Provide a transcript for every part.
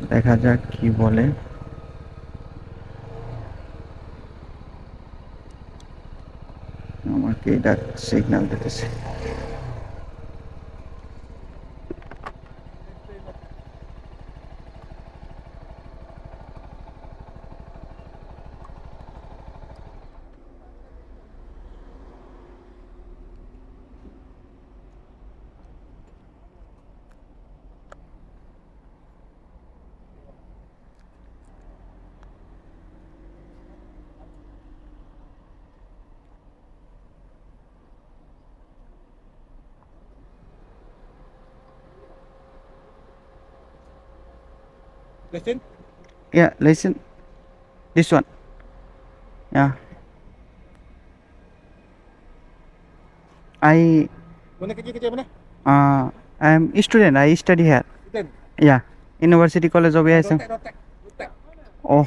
দেখা যাক কি বলে। আমাকে এটা সিগন্যাল দিতেছে। Listen. Yeah, listen. This one. Yeah. I Mana kerja kerja mana? uh I am student. I study here. Kita. Yeah. University College of ASM. Oh.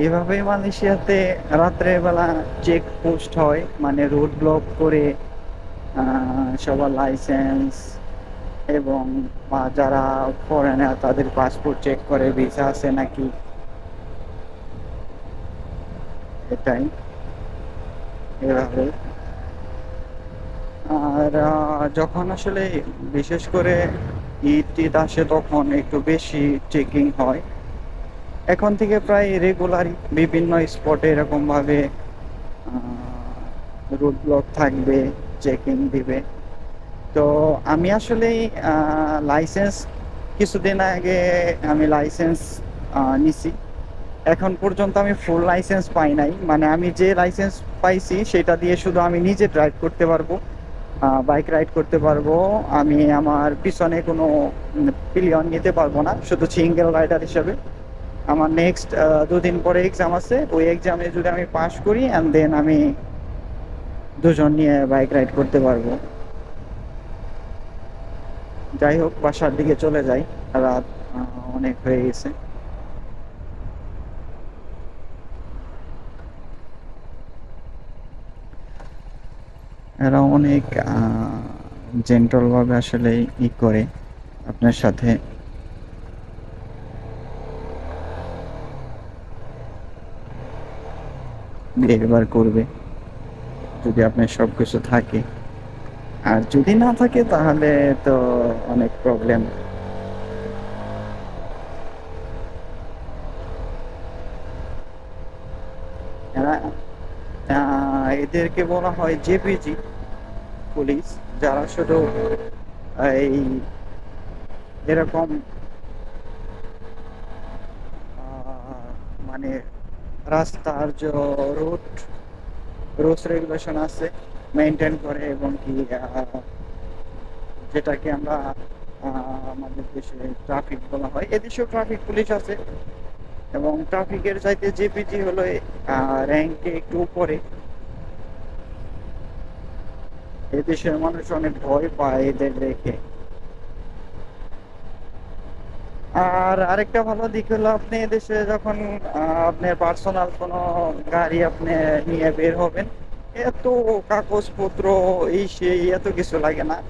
এভাবে মালয়েশিয়াতে রাত্রের বেলা চেক পোস্ট হয় মানে রোড ব্লক করে সবার লাইসেন্স এবং যারা ফরেনার তাদের পাসপোর্ট চেক করে ভিসা আছে নাকি? এটাই। এভাবে। আর যখন আসলে বিশেষ করে ঈদ টিদ আসে, তখন একটু বেশি চেকিং হয়। এখন থেকে প্রায় রেগুলারই বিভিন্ন স্পটে এরকমভাবে রুট ব্লক থাকবে চেকিং দিবে। তো আমি আসলে লাইসেন্স কিছুদিন আগে আমি লাইসেন্স নিছি। এখন পর্যন্ত আমি ফুল লাইসেন্স পাই নাই। মানে আমি যে লাইসেন্স পাইছি সেটা দিয়ে শুধু আমি নিজে ড্রাইভ করতে পারব বাইক রাইড করতে পারব। আমি আমার পিছনে কোনো পিলিয়ন নিতে পারব না। শুধু সিঙ্গেল রাইডার হিসেবে। আমার নেক্সট দুদিন পরে এক্সাম আছে, ওই এক্সামে যদি আমি পাশ করি অ্যান্ড দেন আমি দুজন নিয়ে বাইক রাইড করতে পারব। যাই হোক, বাসার দিকে চলে যাই, রাত অনেক হয়ে গেছে। এরা অনেক জেন্টল ভাবে আসলে ই করে আপনার সাথে। বিহেভিয়ার করবে। যদি আপনার সব কিছু থাকে। আর যদি না থাকে, তাহলে তো অনেক প্রবলেম এদেরকে বলা হয় জেপিজি, পুলিশ, যারা শুধু, এই, এরকম মানে রাস্তার যে রুট রুলস রেগুলেশন আছে মেনটেন করে এবং কি যেটাকে আমরা আমাদের দেশে ট্রাফিক বলা হয়। এদেশেও ট্রাফিক পুলিশ আছে এবং ট্রাফিকের চাইতে জেপিজি হলো র্যাঙ্কে একটু উপরে। এদেশের মানুষ অনেক ভয় পায় এদের রেখে আর আরেকটা ভালো দিক হলো আপনি এদেশে যখন আপনার পার্সোনাল কোনো গাড়ি আপনি নিয়ে বের হবেন, এত কাগজপত্র, এই সেই, এত কিছু লাগে না।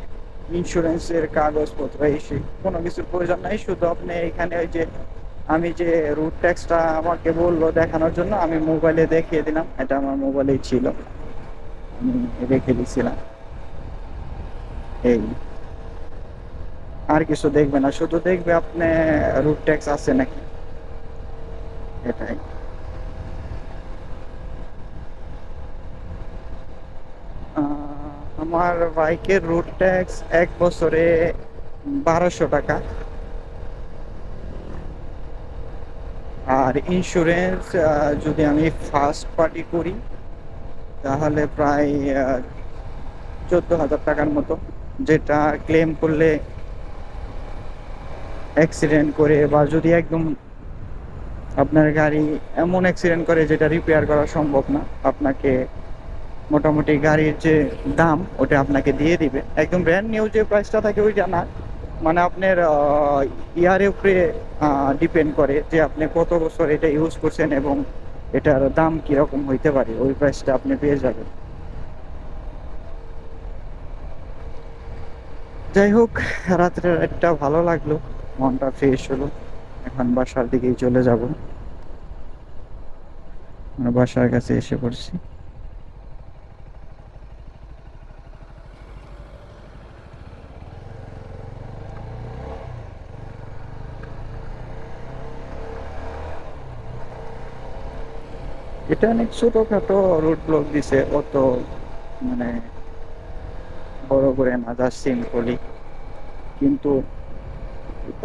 ইন্স্যুরেন্সের কাগজপত্র, এই সেই, কোনো কিছুর প্রয়োজন নাই। শুধু আপনি এখানে ওই যে, আমি যে রুট ট্যাক্সটা আমাকে বলল দেখানোর জন্য, আমি মোবাইলে দেখিয়ে দিলাম। এটা আমার মোবাইলেই ছিল। আমি রেখে দিছিলাম। এই। আর কিছু দেখবে না, শুধু দেখবে আপনি রুট ট্যাক্স আছে নাকি? এটাই। আমার বাইকের রুট ট্যাক্স এক বছরে বারোশো টাকা। আর ইন্স্যুরেন্স যদি আমি ফার্স্ট পার্টি করি, তাহলে প্রায় চোদ্দ হাজার টাকার মতো, যেটা ক্লেম করলে অ্যাক্সিডেন্ট করে বা যদি একদম আপনার গাড়ি এমন অ্যাক্সিডেন্ট করে যেটা রিপেয়ার করা সম্ভব না, আপনাকে মোটামুটি গাড়ির যে দাম, ওটা আপনাকে দিয়ে দিবে। একদম ব্র্যান্ড নিউ যে প্রাইসটা থাকে ওইটা না। মানে আপনার ইয়ারের উপরে ডিপেন্ড করে যে আপনি কত বছর এটা ইউজ করছেন এবং এটার দাম কীরকম হইতে পারে, ওই প্রাইসটা আপনি পেয়ে যাবেন। যাই হোক, রাত্রে রাতটা ভালো লাগল। মনটা ফ্রেশ হলো, এখন বাসার দিকেই চলে যাব। বাসার কাছে এসে পড়ছি। এটা অনেক ছোটখাটো রুট ব্লক দিছে, অত মানে বড় করে না জাস্ট সিম্পলি কিন্তু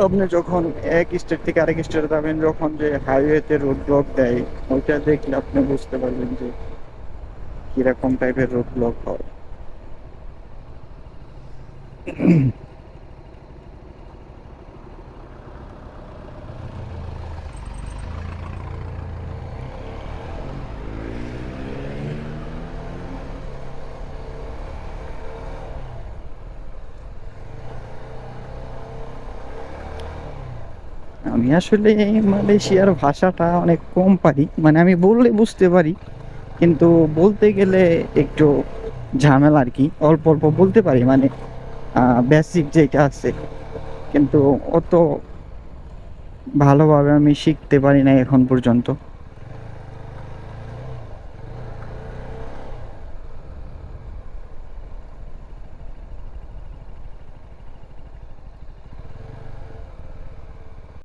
আপনি যখন এক স্টেট থেকে আরেক স্টেটে যাবেন, যখন যে হাইওয়েতে রোড ব্লক দেয়, ওইটা দেখলে আপনি বুঝতে পারবেন যে কীরকম টাইপের রোড ব্লক হয়। আমি আসলে মালয়েশিয়ার ভাষাটা অনেক কম পারি। মানে আমি বললে বুঝতে পারি, কিন্তু বলতে গেলে একটু ঝামেলা আর কি। অল্প অল্প বলতে পারি মানে বেসিক যেটা আছে। কিন্তু অত ভালোভাবে আমি শিখতে পারি না এখন পর্যন্ত।